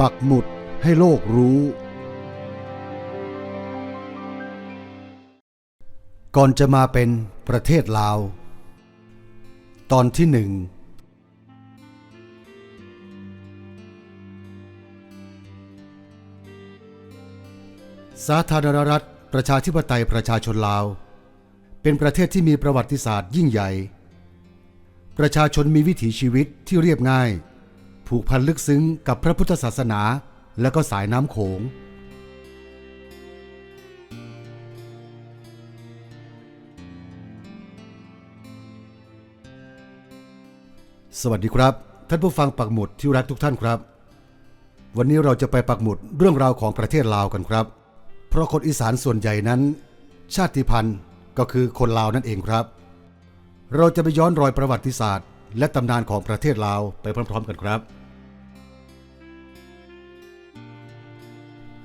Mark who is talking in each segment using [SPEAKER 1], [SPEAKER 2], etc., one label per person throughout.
[SPEAKER 1] ปักหมุดให้โลกรู้ ก่อนจะมาเป็นประเทศลาว ตอนที่หนึ่งสาธารณรัฐประชาธิปไตยประชาชนลาว เป็นประเทศที่มีประวัติศาสตร์ยิ่งใหญ่ ประชาชนมีวิถีชีวิตที่เรียบง่าย ผูกพันลึกซึ้งกับพระพุทธศาสนาและก็สายน้ำโขง สวัสดีครับ ท่านผู้ฟังปักหมุดที่รักทุกท่านครับ วันนี้เราจะไปปักหมุดเรื่องราวของประเทศลาวกันครับ เพราะคนอีสานส่วนใหญ่นั้น ชาติพันธุ์ก็คือคนลาวนั่นเองครับ เราจะไปย้อนรอยประวัติศาสตร์ และตำนานของประเทศลาวไปพร้อม ๆ กันครับ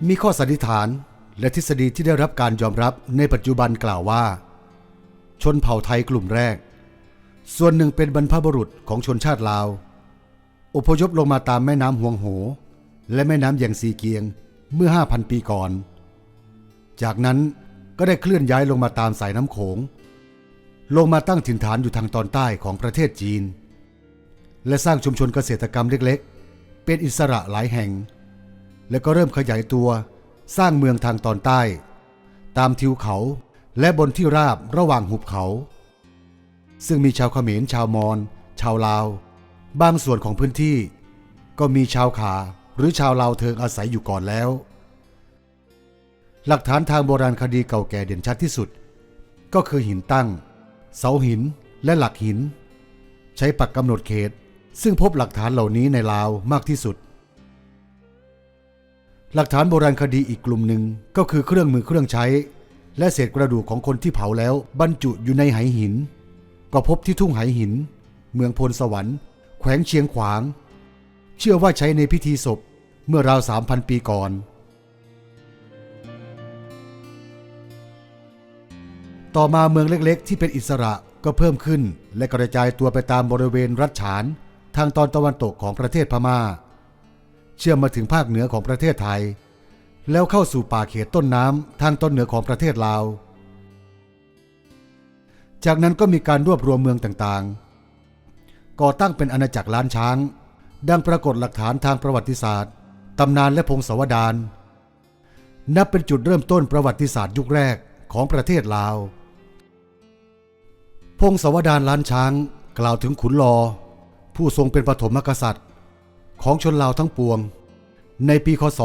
[SPEAKER 1] มีข้อสันนิษฐานและทฤษฎีที่ได้รับการยอมรับในปัจจุบันกล่าวว่า ชนเผ่าไทยกลุ่มแรก ส่วนหนึ่งเป็นบรรพบุรุษของชนชาติลาว อพยพลงมาตามแม่น้ำหวงโห และแม่น้ำแยงซีเกียงเมื่อ 5,000 ปีก่อน จากนั้นก็ได้เคลื่อนย้ายลงมาตามสายน้ำโขง ลงมาตั้งถิ่นฐานอยู่ทางตอนใต้ของประเทศจีน และสร้างชุมชนเกษตรกรรมเล็กๆ เป็นอิสระหลายแห่ง และก็เริ่มขยายตัว สร้างเมืองทางตอนใต้ ตามทิวเขาและบนที่ราบระหว่างหุบเขา ซึ่งมีชาวเขมรชาวมอญชาวลาว บางส่วนของพื้นที่ ก็มีชาวขาหรือชาวลาวเทิงอาศัยอยู่ก่อนแล้ว หลักฐานทางโบราณคดีเก่าแก่เด่นชัดที่สุด ก็คือหินตั้ง เสาหินและหลักหิน ใช้ปักกำหนดเขต ซึ่งพบหลักฐานเหล่านี้ในลาวมากที่สุด หลักฐานโบราณคดีอีกกลุ่มหนึ่งก็คือเครื่องมือเครื่องใช้ และเศษกระดูกของคนที่เผาแล้ว บรรจุอยู่ในไหหิน ก็พบที่ทุ่งไหหิน เมืองพลสวรรค์ แขวงเชียงขวาง เชื่อว่าใช้ในพิธีศพเมื่อราวสามพันปีก่อน ต่อมาเมืองเล็กๆ ที่เป็นอิสระก็เพิ่มขึ้น และกระจายตัวไปตามบริเวณรัฐฉาน ทางตอนตะวันตกของประเทศพมา่า เชื่อมมาถึงภาคเหนือของประเทศไทย แล้วเข้าสู่ป่าเขตต้นน้ำทางตอนเหนือของประเทศลาว จากนั้นก็มีการรวบรวมเมืองต่างๆ ก่อตั้งเป็นอาณาจักรล้านช้าง ดังปรากฏหลักฐานทางประวัติศาสตร์ตำนานและพงศาวดารนับเป็นจุดเริ่มต้นประวัติศาสตร์ยุคแรกของประเทศลาว พงศาวดารล้านช้างกล่าวถึงขุนลอ ผู้ทรงเป็นปฐมกษัตริย์ ของชนลาวทั้งปวง ในปีคศ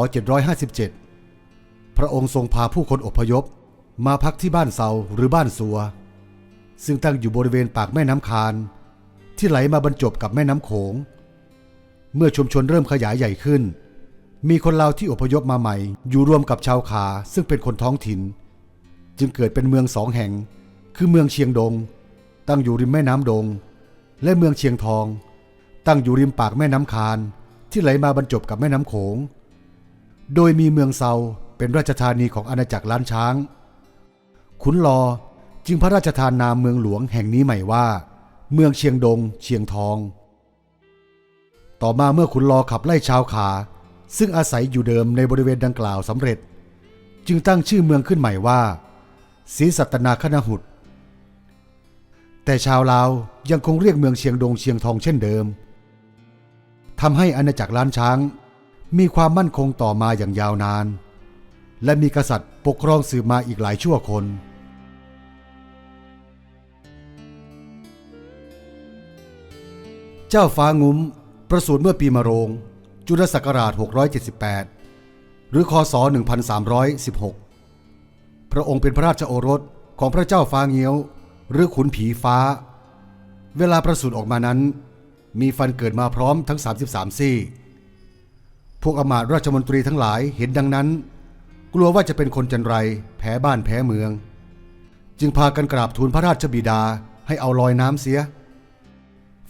[SPEAKER 1] 757 พระองค์ทรงพาผู้คนอพยพ มาพักที่บ้านเซาหรือบ้านสัว ซึ่งตั้งอยู่บริเวณปากแม่น้ำคาน ที่ไหลมาบรรจบกับแม่น้ำโขง เมื่อชุมชนเริ่มขยายใหญ่ขึ้น มีคนลาวที่อพยพมาใหม่ อยู่รวมกับชาวขาซึ่งเป็นคนท้องถิ่น จึงเกิดเป็นเมืองสองแห่ง คือเมืองเชียงดง ตั้งอยู่ริมแม่น้ำดง และเมืองเชียงทองตั้งอยู่ริมปากแม่น้ำคาน ที่ไหลมาบรรจบกับแม่น้ำโขง โดยมีเมืองเซาเป็นราชธานีของอาณาจักรล้านช้าง ขุนลอจึงพระราชทานนามเมืองหลวงแห่งนี้ใหม่ว่า เมืองเชียงดง เชียงทอง ต่อมาเมื่อขุนลอขับไล่ชาวขา ซึ่งอาศัยอยู่เดิมในบริเวณดังกล่าวสำเร็จ จึงตั้งชื่อเมืองขึ้นใหม่ว่าศรีสัตนาคณหุตแต่ชาวลาวยังคงเรียกเมืองเชียงดงเชียงทองเช่นเดิม ทำให้อาณาจักรล้านช้าง มีความมั่นคงต่อมาอย่างยาวนาน และมีกษัตริย์ปกครองสืบมาอีกหลายชั่วคน เจ้าฟ้างุ้มประสูติเมื่อปีมะโรง จุลศักราช 678 หรือคศ 1316 พระองค์เป็นพระราชโอรสของพระเจ้าฟ้าเงี้ยว หรือขุนผีฟ้า เวลาประสูติออกมานั้น มีฟันเกิดมาพร้อมทั้ง 33 ซี่ พวกอำมาตย์ราชมนตรีทั้งหลายเห็นดังนั้น กลัวว่าจะเป็นคนจันไรแพ้บ้านแพ้เมือง จึงพากันกราบทูลพระราชบิดาให้เอาลอยน้ำเสีย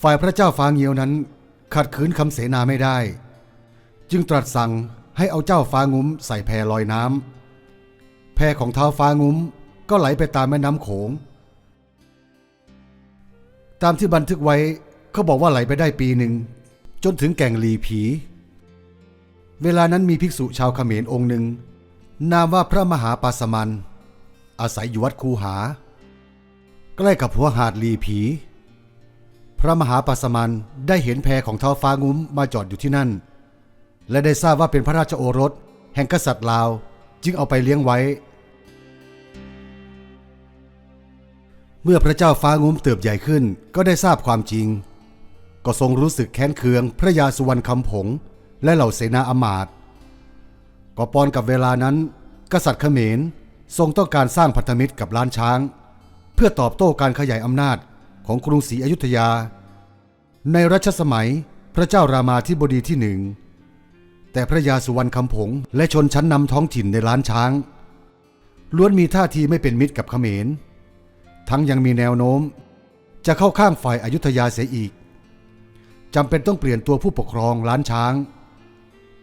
[SPEAKER 1] ฝ่ายพระเจ้าฟางเงียวนั้น ขัดขืนคำเสนาไม่ได้ จึงตรัสสั่งให้เอาเจ้าฟางุ้มใส่แพลอยน้ำแพของเท้าฟางุ้มก็ไหลไปตามแม่น้ำโขง ตามที่บันทึกไว้ เขาบอกว่าไหลไปได้ปีหนึ่ง จนถึงแก่งลีผี เวลานั้นมีภิกษุชาวเขมรองค์หนึ่ง นามว่าพระมหาปาสมัน อาศัยอยู่วัดคูหา ใกล้กับหัวหาดลีผี พระมหาปาสมันได้เห็นแพของท้าวฟ้างุ้มมาจอดอยู่ที่นั่น และได้ทราบว่าเป็นพระราชโอรส แห่งกษัตริย์ลาว จึงเอาไปเลี้ยงไว้เมื่อพระเจ้าฟ้างุ้มเติบใหญ่ขึ้นก็ได้ทราบความจริง ก็ทรงรู้สึกแค้นเคืองพระยาสุวรรณคำผง และเหล่าเสนาอำมาตย์ก็ปอนกับเวลานั้น กษัตริย์เขมรทรงต้องการสร้างพันธมิตรกับล้านช้าง เพื่อตอบโต้การขยายอำนาจของกรุงศรีอยุธยา ในรัชสมัยพระเจ้ารามาธิบดีที่หนึ่งแต่พระยาสุวรรณคำผง และชนชั้นนำท้องถิ่นในล้านช้าง ล้วนมีท่าทีไม่เป็นมิตรกับเขมร ทั้งยังมีแนวโน้ม จะเข้าข้างฝ่ายอายุทยาเสียอีก จำเป็นต้องเปลี่ยนตัวผู้ปกครองล้านช้าง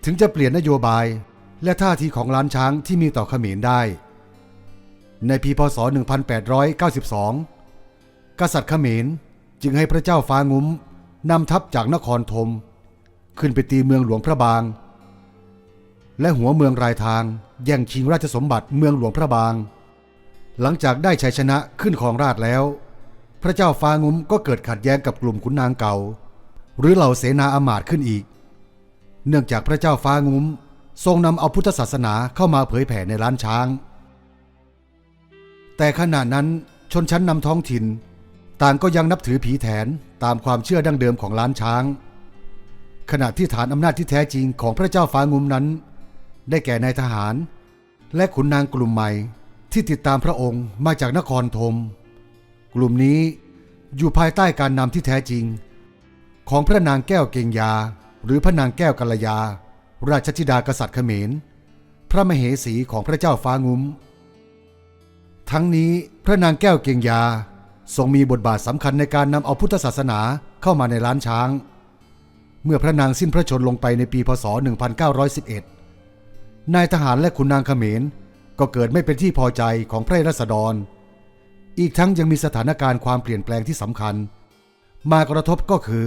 [SPEAKER 1] ถึงจะเปลี่ยนนโยบายและท่าทีของล้านช้างที่มีต่อเขมรได้ ในปีพศ 1892 กษัตริย์เขมรจึงให้พระเจ้าฟ้างุ้มนำทัพจากนครธมขึ้นไปตีเมืองหลวงพระบาง และหัวเมืองรายทางแย่งชิงราชสมบัติเมืองหลวงพระบาง หลังจากได้ชัยชนะขึ้นครองราชแล้ว พระเจ้าฟ้างุ้มก็เกิดขัดแย้งกับกลุ่มขุนนางเก่า หรือเหล่าเสนาอามาตย์ขึ้นอีก เนื่องจากพระเจ้าฟ้างุ้ม ทรงนำเอาพุทธศาสนาเข้ามาเผยแผ่ในล้านช้าง แต่ขณะนั้นชนชั้นนำท้องถิ่น ต่างก็ยังนับถือผีแถนตามความเชื่อดั้งเดิมของล้านช้าง ขณะที่ฐานอำนาจที่แท้จริงของพระเจ้าฟ้างุ้มนั้น ได้แก่นายทหาร และขุนนางกลุ่มใหม่ที่ติดตามพระองค์มาจากนครธม กลุ่มนี้อยู่ภายใต้การนำที่แท้จริง ของพระนางแก้วเกงยา หรือพระนางแก้วกัลยา ราชธิดากษัตริย์เขมร พระมเหสีของพระเจ้าฟ้างุ้ม ทั้งนี้พระนางแก้วเกงยาทรงมีบทบาทสำคัญในการนำเอาพุทธศาสนาเข้ามาในล้านช้าง เมื่อพระนางสิ้นพระชนลงไปในปีพศ 1911 นายทหารและขุนนางเขมรก็เกิดไม่เป็นที่พอใจของพระราษฎร อีกทั้งยังมีสถานการณ์ความเปลี่ยนแปลงที่สำคัญ มากระทบก็คือ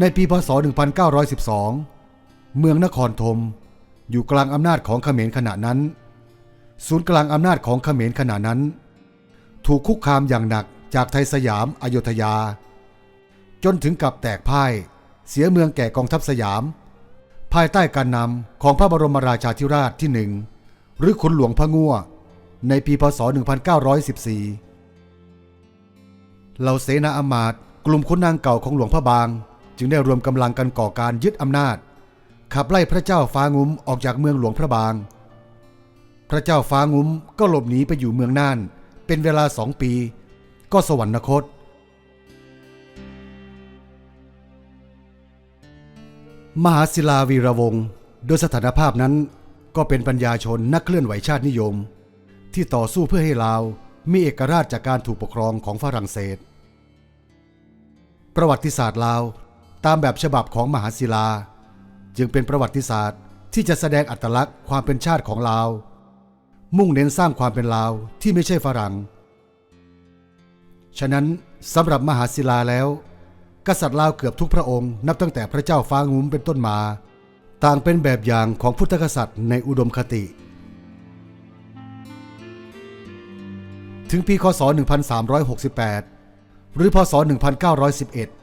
[SPEAKER 1] ในปีพศ 1912 เมืองนครธมอยู่กลางอำนาจของเขมรขณะนั้น ศูนย์กลางอำนาจของเขมรขณะนั้น ถูกคุกคามอย่างหนักจากไทยสยามอโยธยา จนถึงกับแตกพ่าย เสียเมืองแก่กองทัพสยาม ภายใต้การนำของพระบรมราชาธิราชที่หนึ่งหรือขุนหลวงพระงัวในปีพศ 1914 เหล่าเสนาอมาตย์กลุ่มขุนนางเก่าของหลวงพระบาง จึงได้รวมกำลังกันก่อการยึดอำนาจ ขับไล่พระเจ้าฟ้างุ้มออกจากเมืองหลวงพระบาง พระเจ้าฟ้างุ้มก็หลบหนีไปอยู่เมืองน่าน เป็นเวลาสองปี ก็สวรรคต มหาศิลาวีระวงศ์โดยสถานภาพนั้นก็เป็นปัญญาชนนักเคลื่อนไหวชาตินิยม ที่ต่อสู้เพื่อให้ลาวมีเอกราชจากการถูกปกครองของฝรั่งเศส ประวัติศาสตร์ลาว ตามแบบฉบับของมหาศิลา จึงเป็นประวัติศาสตร์ที่จะแสดงอัตลักษณ์ความเป็นชาติของลาว มุ่งเน้นสร้างความเป็นลาวที่ไม่ใช่ฝรั่ง ฉะนั้นสำหรับมหาศิลาแล้ว กษัตริย์ลาวเกือบทุกพระองค์นับตั้งแต่พระเจ้าฟ้างุ้มเป็นต้นมา ต่างเป็นแบบอย่างของพุทธกษัตริย์ในอุดมคติ ถึงปีคศ 1368 หรือพศ 1911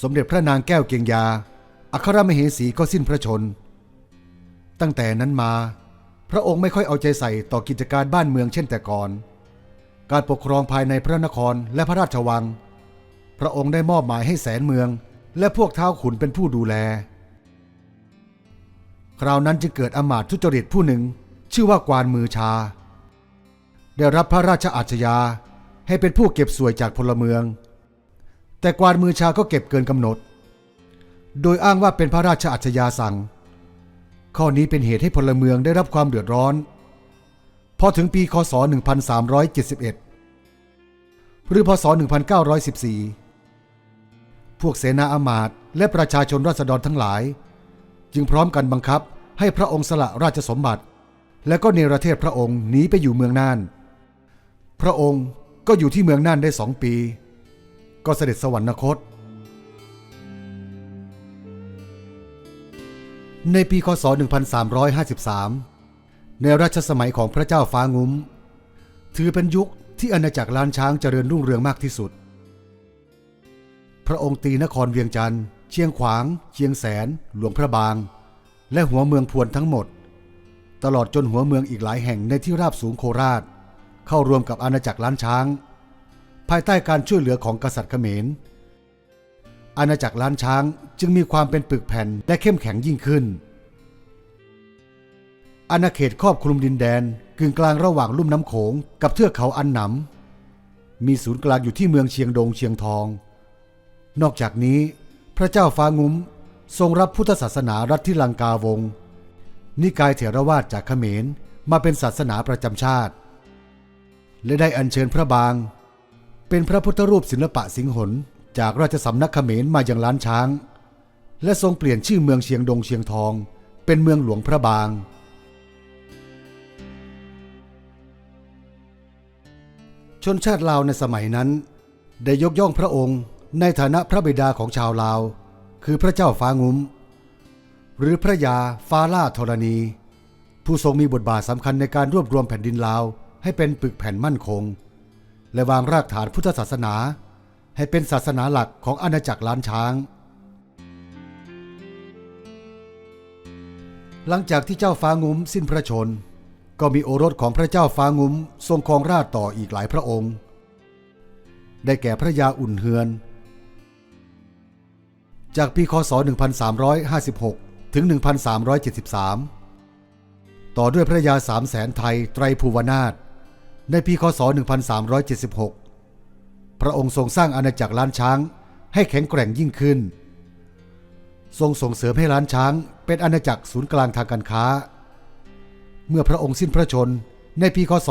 [SPEAKER 1] สมเด็จพระนางแก้วเกียงยา อัครมเหสีก็สิ้นพระชน ตั้งแต่นั้นมา พระองค์ไม่ค่อยเอาใจใส่ต่อกิจการบ้านเมืองเช่นแต่ก่อน การปกครองภายในพระนครและพระราชวัง พระองค์ได้มอบหมายให้แสนเมือง และพวกเท้าขุนเป็นผู้ดูแล คราวนั้นจึงเกิดอมาตย์ทุจริตผู้หนึ่ง ชื่อว่ากวานมือชา ได้รับพระราชอาชญาให้เป็นผู้เก็บสวยจากพลเมือง แต่กวานมือชาก็เก็บเกินกำหนด โดยอ้างว่าเป็นพระราชอาชญาสั่ง ข้อนี้เป็นเหตุให้พลเมืองได้รับความเดือดร้อน พอถึงปีคศ 1371 หรือพศ 1914 พวกเสนาอามาตย์และประชาชนราษฎรทั้งหลาย จึงพร้อมกันบังคับให้พระองค์สละราชสมบัติ และก็เนรเทศพระองค์หนีไปอยู่เมืองน่าน พระองค์ก็อยู่ที่เมืองน่านได้สองปี ก็เสด็จสวรรคต ในปีคศ 1353 ในรัชสมัยของพระเจ้าฟ้างุ้ม ถือเป็นยุคที่อาณาจักรล้านช้างเจริญรุ่งเรืองมากที่สุด พระองค์ตีนครเวียงจันทร์ เชียงขวาง เชียงแสน หลวงพระบาง และหัวเมืองพวนทั้งหมด ตลอดจนหัวเมืองอีกหลายแห่งในที่ราบสูงโคราช เข้ารวมกับอาณาจักรล้านช้าง ภายใต้การช่วยเหลือของกษัตริย์เขมร อาณาจักรล้านช้างจึงมีความเป็นปึกแผ่นและเข้มแข็งยิ่งขึ้น อาณาเขตครอบคลุมดินแดนกึ่งกลางระหว่างลุ่มน้ำโขงกับเทือกเขาอันหนำมีศูนย์กลางอยู่ที่เมืองเชียงดงเชียงทอง นอกจากนี้ พระเจ้าฟ้างุ้มทรงรับพุทธศาสนารัฐที่ลังกาวง นิกายเถรวาทจากเขมรมาเป็นศาสนาประจำชาติ และได้อัญเชิญพระบาง เป็นพระพุทธรูปศิลปะสิงหนจากราชสำนักเขมรมาอย่างล้านช้าง และทรงเปลี่ยนชื่อเมืองเชียงดงเชียงทอง เป็นเมืองหลวงพระบาง ชนชาติลาวในสมัยนั้น ได้ยกย่องพระองค์ในฐานะพระบิดาของชาวลาว คือพระเจ้าฟ้างุ้ม หรือพระยาฟ้าล่าธรณี ผู้ทรงมีบทบาทสำคัญในการรวบรวมแผ่นดินลาวให้เป็นปึกแผ่นมั่นคง และวางรากฐานพุทธศาสนา ให้เป็นศาสนาหลักของอาณาจักรล้านช้าง หลังจากที่เจ้าฟ้างุ้มสิ้นพระชน ก็มีโอรสของพระเจ้าฟ้างุ้มทรงครองราชต่ออีกหลายพระองค์ ได้แก่พระยาอุ่นเฮือน จากปีคศ 1356 ถึง 1373 ต่อด้วยพระยาสามแสนไทยไตรภูวนาถ ในปีคศ 1376 พระองค์ทรงสร้างอาณาจักรล้านช้างให้แข็งแกร่งยิ่งขึ้น ทรงส่งเสริมให้ล้านช้างเป็นอาณาจักรศูนย์กลางทางการค้า เมื่อพระองค์สิ้นพระชนในปีคศ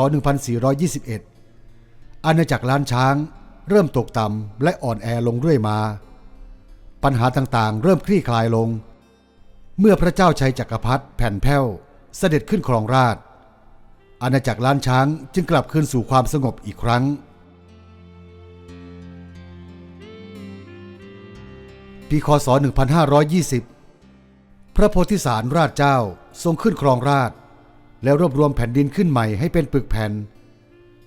[SPEAKER 1] 1421 อาณาจักรล้านช้างเริ่มตกต่ำและอ่อนแอลงเรื่อยมา ปัญหาต่างๆ เริ่มคลี่คลายลง เมื่อพระเจ้าชัยจักรพรรดิแผ่นแผ้วเสด็จขึ้นครองราชย์ อาณาจักรล้านช้างจึงกลับคืนสู่ความสงบอีกครั้ง ปีคศ 1520 พระโพธิสารราชเจ้าทรงขึ้นครองราช แล้วรวบรวมแผ่นดินขึ้นใหม่ให้เป็นปึกแผ่น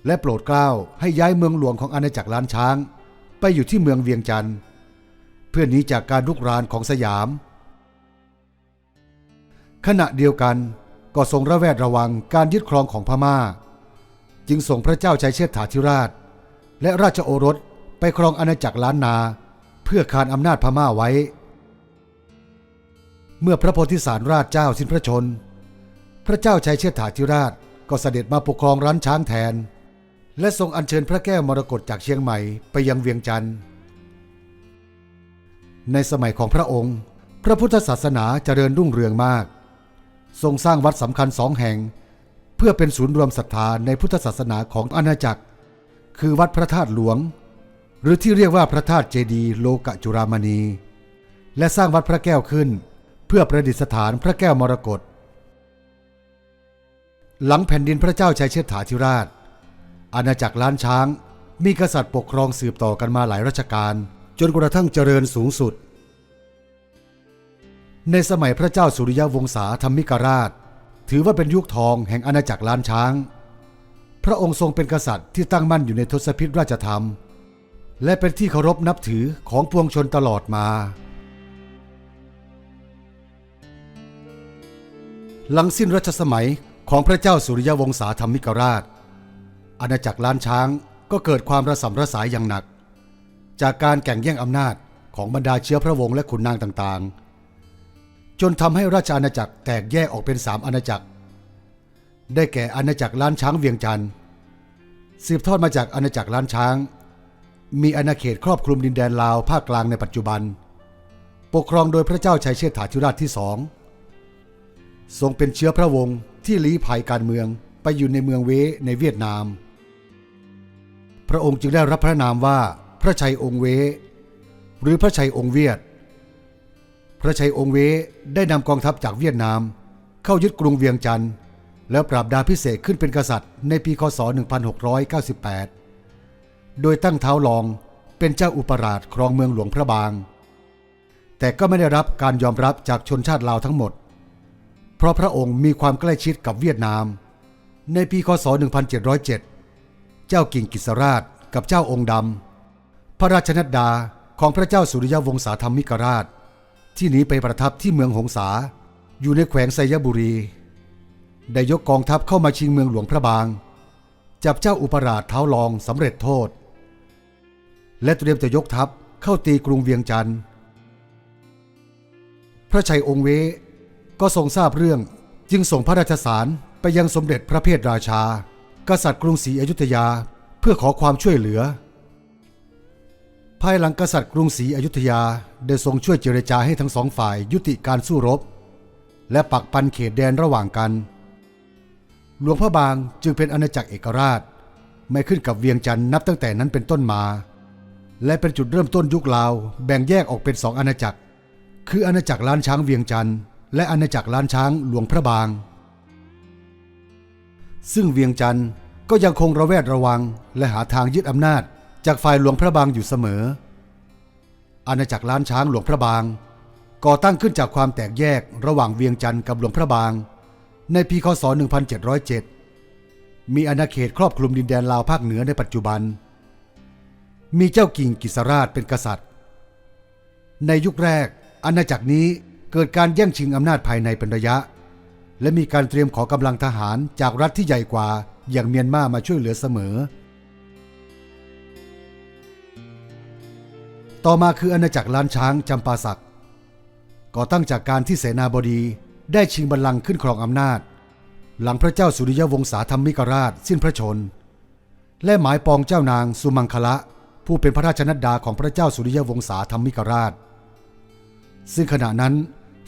[SPEAKER 1] และโปรดเกล้าให้ย้ายเมืองหลวงของอาณาจักรล้านช้าง ไปอยู่ที่เมืองเวียงจันทร์เพื่อหนีจากการลุกรานของสยาม ขณะเดียวกัน ก็ทรงระแวดระวังการยึดครองของพม่า จึงส่งพระเจ้าชัยเชษฐาธิราช และราชโอรสไปครองอาณาจักรล้านนา เพื่อคานอำนาจพม่าไว้ เมื่อพระโพธิสารราชเจ้าสิ้นพระชน พระเจ้าชัยเชษฐาธิราชก็เสด็จมาปกครองร้านช้างแทน และทรงอัญเชิญพระแก้วมรกตจากเชียงใหม่ไปยังเวียงจันทร์ในสมัยของพระองค์ พระพุทธศาสนาเจริญรุ่งเรืองมาก ทรงสร้างวัดสำคัญสองแห่ง เพื่อเป็นศูนย์รวมศรัทธาในพุทธศาสนาของอาณาจักร คือวัดพระธาตุหลวง หรือที่เรียกว่าพระธาตุเจดีโลกจุรามณี และสร้างวัดพระแก้วขึ้น เพื่อประดิษฐานพระแก้วมรกตหลังแผ่นดินพระเจ้าชัยเชษฐาธิราช อาณาจักรล้านช้าง มีกษัตริย์ปกครองสืบต่อกันมาหลายรัชกาลจนกระทั่งเจริญสูงสุด ในสมัยพระเจ้าสุริยวงศาธรรมิกราช ถือว่าเป็นยุคทองแห่งอาณาจักรล้านช้าง พระองค์ทรงเป็นกษัตริย์ที่ตั้งมั่นอยู่ในทศพิธราชธรรม และเป็นที่เคารพนับถือของปวงชนตลอดมา หลังสิ้นรัชสมัยของพระเจ้าสุริยวงศาธรรมิกราช อาณาจักรล้านช้างก็เกิดความระสำระสายอย่างหนัก จากการแข่งแย่งอำนาจของบรรดาเชื้อพระวงศ์และขุนนางต่างๆ จนทำให้ราชอาณาจักรแตกแยกออกเป็นสามอาณาจักร ได้แก่อาณาจักรล้านช้างเวียงจันทร์สืบทอดมาจากอาณาจักรล้านช้าง มีอาณาเขตครอบคลุมดินแดนลาวภาคกลางในปัจจุบัน ปกครองโดยพระเจ้าชัยเชษฐาธิราชที่สองทรงเป็นเชื้อพระวงศ์ที่ลี้ภัยการเมืองไปอยู่ในเมืองเวในเวียดนาม พระองค์จึงได้รับพระนามว่าพระชัยองค์เวหรือพระชัยองค์เวียด พระชัยองค์เวได้นำกองทัพจากเวียดนาม เข้ายึดกรุงเวียงจันทร์แล้วปราบดาพิเศษขึ้นเป็นกษัตริย์ในปีคศ 1698 โดยตั้งเท้าลองเป็นเจ้าอุปราชครองเมืองหลวงพระบาง แต่ก็ไม่ได้รับการยอมรับจากชนชาติลาวทั้งหมด เพราะพระองค์มีความใกล้ชิดกับเวียดนาม ในปีคศ 1707 เจ้ากิ่งกิสราชกับเจ้าองค์ดำ พระราชนัดดาของพระเจ้าสุริยวงศาธรรมิกราช ที่หนีไปประทับที่เมืองหงสาอยู่ในแขวงไซยบุรี ได้ยกกองทัพเข้ามาชิงเมืองหลวงพระบาง จับเจ้าอุปราชเท้าลองสำเร็จโทษ และเตรียมจะยกทัพเข้าตีกรุงเวียงจันทร์พระชัยองค์เวก็ทรงทราบเรื่องจึงส่งพระราชสารไปยังสมเด็จพระเพทราชา กษัตริย์กรุงศรีอยุธยาเพื่อขอความช่วยเหลือายหลังกษัตริย์กรุงศรีอยุธยาได้ทรงช่วยเจรจาให้ทั้งสองฝ่ายยุติการสู้รบ และปักปันเขตแดนระหว่างกัน หลวงพระบางจึงเป็นอาณาจักรเอกราช ไม่ขึ้นกับเวียงจันทร์นับตั้งแต่นั้นเป็นต้นมา และเป็นจุดเริ่มต้นยุคลาว แบ่งแยกออกเป็นสองอาณาจักร คืออาณาจักรล้านช้างเวียงจันทร์และอาณาจักรล้านช้างหลวงพระบาง ซึ่งเวียงจันทร์ก็ยังคงระแวดระวังและหาทางยึดอำนาจ จากฝ่ายหลวงพระบางอยู่เสมอ อาณาจักรล้านช้างหลวงพระบาง ก่อตั้งขึ้นจากความแตกแยกระหว่างเวียงจันทร์กับหลวงพระบาง ในปีคศ 1707 มีอาณาเขตครอบคลุมดินแดนลาวภาคเหนือในปัจจุบัน มีเจ้ากิ่งกิสราชเป็นกษัตริย์ ในยุคแรกอาณาจักรนี้เกิดการแย่งชิงอำนาจภายในเป็นระยะ และมีการเตรียมขอกำลังทหารจากรัฐที่ใหญ่กว่าอย่างเมียนมามาช่วยเหลือเสมอ ต่อมาคืออาณาจักรล้านช้างจำปาสัก ก่อตั้งจากการที่เสนาบดีได้ชิงบัลลังก์ขึ้นครองอำนาจ หลังพระเจ้าสุริยวงศาธรรมิกราชสิ้นพระชน และหมายปองเจ้านางสุมังคละ ผู้เป็นพระราชนัดดาของพระเจ้าสุริยวงศาธรรมิกราช ซึ่งขณะนั้น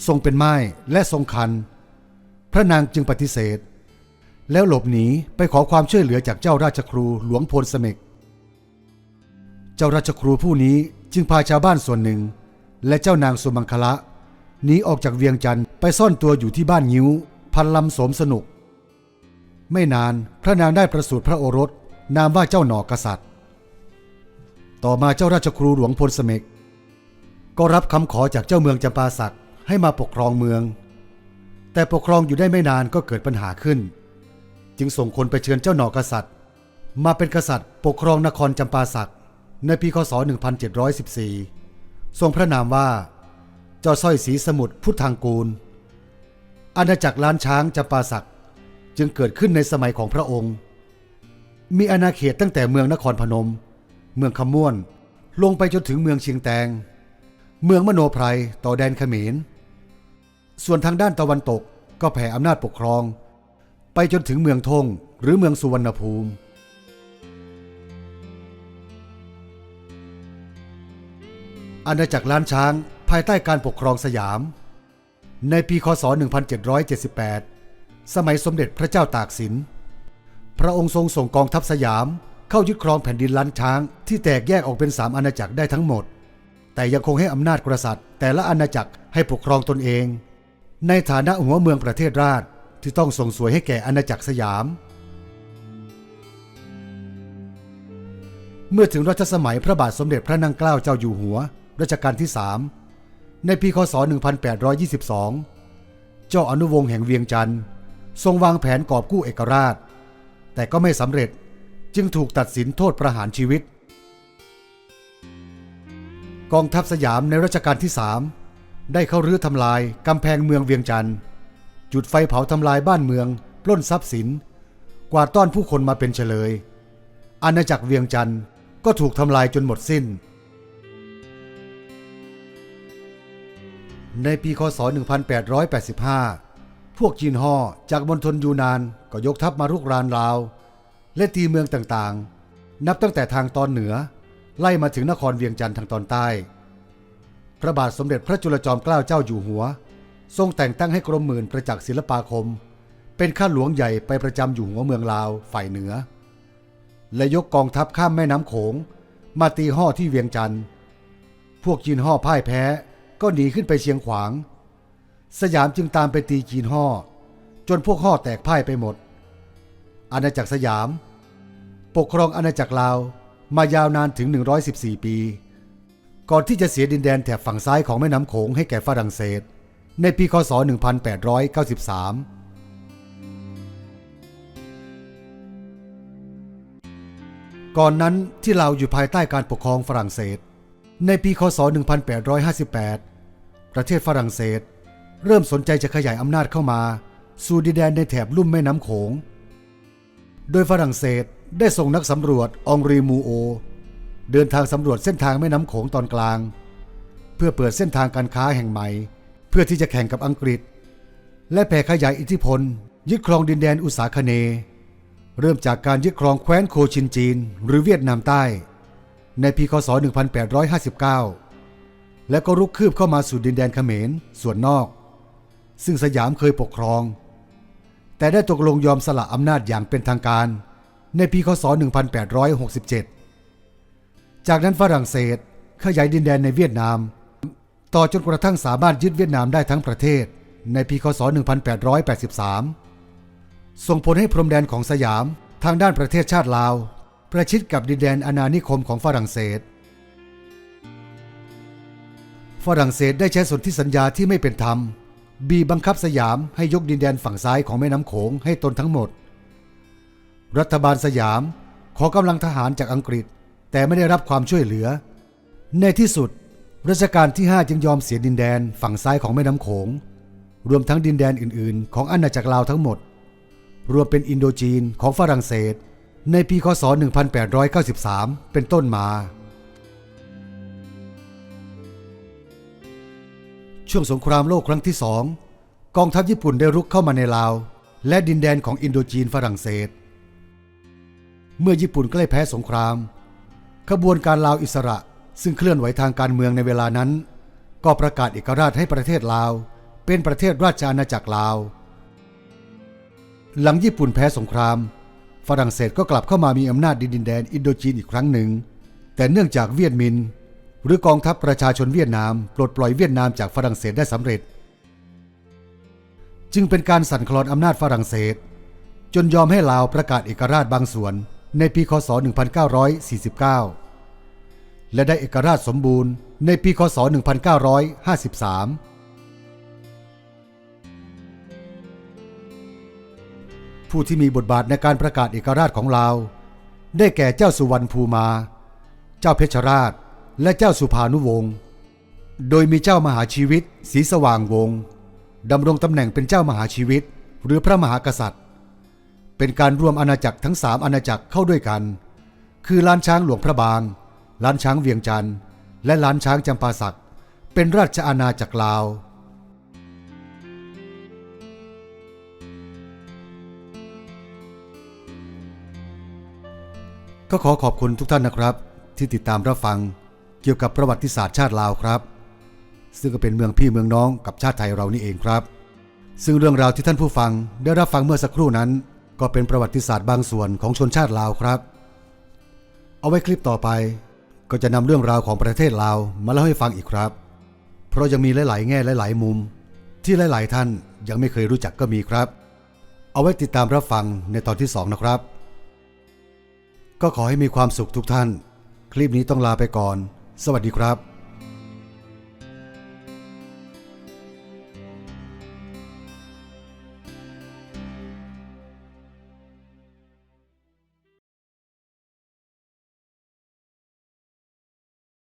[SPEAKER 1] ทรงเป็นไม้และทรงคัน พระนางจึงปฏิเสธ แล้วหลบหนีไปขอความช่วยเหลือจากเจ้าราชครูหลวงพลสมกเจ้าราชครูผู้นี้ จึงพาชาวบ้านส่วนหนึ่ง และเจ้านางสุมังคละหนีออกจากเวียงจันทร์ไปซ่อนตัวอยู่ที่บ้านงิ้ว พันลำสมสนุก ไม่นานพระนางได้ประสูติพระโอรส นามว่าเจ้าหนอกษัตริย์ ต่อมาเจ้าราชครูหลวงพลสเมกก็รับคำขอจากเจ้าเมืองจำปาสักให้มาปกครองเมือง แต่ปกครองอยู่ได้ไม่นานก็เกิดปัญหาขึ้น จึงส่งคนไปเชิญเจ้าหนอกษัตริย์ มาเป็นกษัตริย์ปกครองนครจำปาสัก ในปีคศ 1714 ทรงพระนามว่า เจ้าสร้อยสีสมุทรพุทธังกูล อาณาจักรล้านช้างจำปาสักจึงเกิดขึ้นในสมัยของพระองค์ มีอาณาเขตตั้งแต่เมืองนครพนม เมืองขม่วน ลงไปจนถึงเมืองเชียงแตง เมืองมโนไพรต่อแดนเขมร ส่วนทางด้านตะวันตกก็แผ่อำนาจปกครอง ไปจนถึงเมืองทงหรือเมืองสุวรรณภูมิ อาณาจักรล้านช้างภายใต้การปกครองสยาม ในปีคศ 1778 สมัยสมเด็จพระเจ้าตากสิน พระองค์ทรงส่งกองทัพสยามเข้ายึดครองแผ่นดินล้านช้าง ที่แตกแยกออกเป็นสามอาณาจักรได้ทั้งหมด แต่ยังคงให้อำนาจกษัตริย์ แต่ละอาณาจักรให้ปกครองตนเอง ในฐานะหัวเมืองประเทศราชที่ต้องส่งสวยให้แก่อาณาจักรสยาม เมื่อถึงรัชสมัยพระบาทสมเด็จพระนั่งเกล้าเจ้าอยู่หัว รัชกาลที่สามในปีคศ 1822 เจ้าอนุวงศ์แห่งเวียงจันทร์ทรงวางแผนกอบกู้เอกราช แต่ก็ไม่สำเร็จจึงถูกตัดสินโทษประหารชีวิต กองทัพสยามในรัชกาลที่สามได้เข้ารื้อทำลายกำแพงเมืองเวียงจันทร์จุดไฟเผาทำลายบ้านเมือง ปล้นทรัพย์สิน กวาดต้อนผู้คนมาเป็นเฉลย อาณาจักรเวียงจันทร์ก็ถูกทำลายจนหมดสิ้น ในปีคศ 1885 พวกจีนฮ่อจากมณฑลยูนานก็ยกทัพมารุกรานลาว และตีเมืองต่างๆ นับตั้งแต่ทางตอนเหนือ ไล่มาถึงนครเวียงจันทร์ทางตอนใต้ พระบาทสมเด็จพระจุลจอมเกล้าเจ้าอยู่หัว ทรงแต่งตั้งให้กรมหมื่นประจักษ์ศิลปาคม เป็นข้าหลวงใหญ่ไปประจำอยู่หัวเมืองลาวฝ่ายเหนือ และยกกองทัพข้ามแม่น้ำโขง มาตีห่อที่เวียงจันทร์พวกจีนห่อพ่ายแพ้ ก็หนีขึ้นไปเชียงขวาง สยามจึงตามไปตีจีนห่อจนพวกห่อแตกพ่ายไปหมด อาณาจักรสยาม ปกครองอาณาจักรลาวมายาวนานถึง 114 ปี ก่อนที่จะเสียดินแดนแถบฝั่งซ้ายของแม่น้ำโขงให้แก่ฝรั่งเศส ในปีคศ 1893ก่อนนั้นที่ลาวอยู่ภายใต้การปกครองฝรั่งเศส ในปีคศ 1858 ประเทศฝรั่งเศส เริ่มสนใจจะขยายอำนาจเข้ามา สู่ดินแดนในแถบลุ่มแม่น้ำโขง โดยฝรั่งเศสได้ส่งนักสำรวจองรีมูโอ เดินทางสำรวจเส้นทางแม่น้ำโขงตอนกลาง เพื่อเปิดเส้นทางการค้าแห่งใหม่ เพื่อที่จะแข่งกับอังกฤษ และแผ่ขยายอิทธิพล ยึดครองดินแดนอุษาคเน เริ่มจากการยึดครองแคว้นโคชินจีน หรือเวียดนามใต้ ในปีคศ 1859 และก็รุกคืบเข้ามาสู่ดินแดนเขมรส่วนนอก ซึ่งสยามเคยปกครอง แต่ได้ตกลงยอมสละอำนาจอย่างเป็นทางการ ในปีคศ 1867 จากนั้นฝรั่งเศสขยายดินแดนในเวียดนาม ต่อจนกระทั่งสามารถยึดเวียดนามได้ทั้งประเทศ ในปีคศ 1883 ส่งผลให้พรมแดนของสยามทางด้านประเทศชาติลาว ประชิดกับดินแดนอาณานิคมของฝรั่งเศส ฝรั่งเศสได้ใช้สนธิสัญญาที่ไม่เป็นธรรม บีบบังคับสยามให้ยกดินแดนฝั่งซ้ายของแม่น้ำโขงให้ตนทั้งหมด รัฐบาลสยามขอกำลังทหารจากอังกฤษ แต่ไม่ได้รับความช่วยเหลือ ในที่สุดรัชกาลที่ 5 จึงยอมเสียดินแดนฝั่งซ้ายของแม่น้ำโขง รวมทั้งดินแดนอื่น ๆ ของอาณาจักรลาวทั้งหมด รวมเป็นอินโดจีนของฝรั่งเศส ในปีคศ 1893 เป็นต้นมา ช่วงสงครามโลกครั้งที่สองกองทัพญี่ปุ่นได้รุกเข้ามาในลาว และดินแดนของอินโดจีนฝรั่งเศส เมื่อญี่ปุ่นใกล้แพ้สงคราม ขบวนการลาวอิสระซึ่งเคลื่อนไหวทางการเมืองในเวลานั้น ก็ประกาศเอกราชให้ประเทศลาว เป็นประเทศราชอาณาจักรลาว หลังญี่ปุ่นแพ้สงคราม ฝรั่งเศสก็กลับเข้ามามีอำนาจดินแดนอินโดจีนอีกครั้งหนึ่ง แต่เนื่องจากเวียดมิน หรือกองทัพประชาชนเวียดนามปลดปล่อยเวียดนามจากฝรั่งเศสได้สำเร็จ จึงเป็นการสั่นคลอนอำนาจฝรั่งเศส จนยอมให้ลาวประกาศเอกราชบางส่วนในปีคศ 1949 และได้เอกราชสมบูรณ์ในปีคศ 1953ผู้ที่มีบทบาทในการประกาศเอกราชของลาว ได้แก่เจ้าสุวรรณภูมา เจ้าเพชรราช และเจ้าสุภานุวงศ์ โดยมีเจ้ามหาชีวิตศรีสว่างวงศ์ดำรงตำแหน่งเป็นเจ้ามหาชีวิต หรือพระมหากษัตริย์ เป็นการรวมอาณาจักรทั้งสามอาณาจักรเข้าด้วยกัน คือล้านช้างหลวงพระบาง ล้านช้างเวียงจันทร์ และล้านช้างจำปาสัก เป็นราชอาณาจักรลาวก็ขอขอบคุณทุกท่านนะครับ ที่ติดตามรับฟัง เกี่ยวกับประวัติศาสตร์ชาติลาวครับ ซึ่งก็เป็นเมืองพี่เมืองน้องกับชาติไทยเรานี่เองครับ ซึ่งเรื่องราวที่ท่านผู้ฟังได้รับฟังเมื่อสักครู่นั้น ก็เป็นประวัติศาสตร์บางส่วนของชนชาติลาวครับ เอาไว้คลิปต่อไป ก็จะนำเรื่องราวของประเทศลาวมาเล่าให้ฟังอีกครับ เพราะยังมีหลาย ๆ แง่หลาย ๆ มุม ที่หลาย ๆ ท่านยังไม่เคยรู้จักก็มีครับ เอาไว้ติดตามรับฟังในตอนที่สองนะครับ ก็ขอให้มีความสุขทุกท่าน คลิปนี้ต้องลาไปก่อน สวัสดีครับ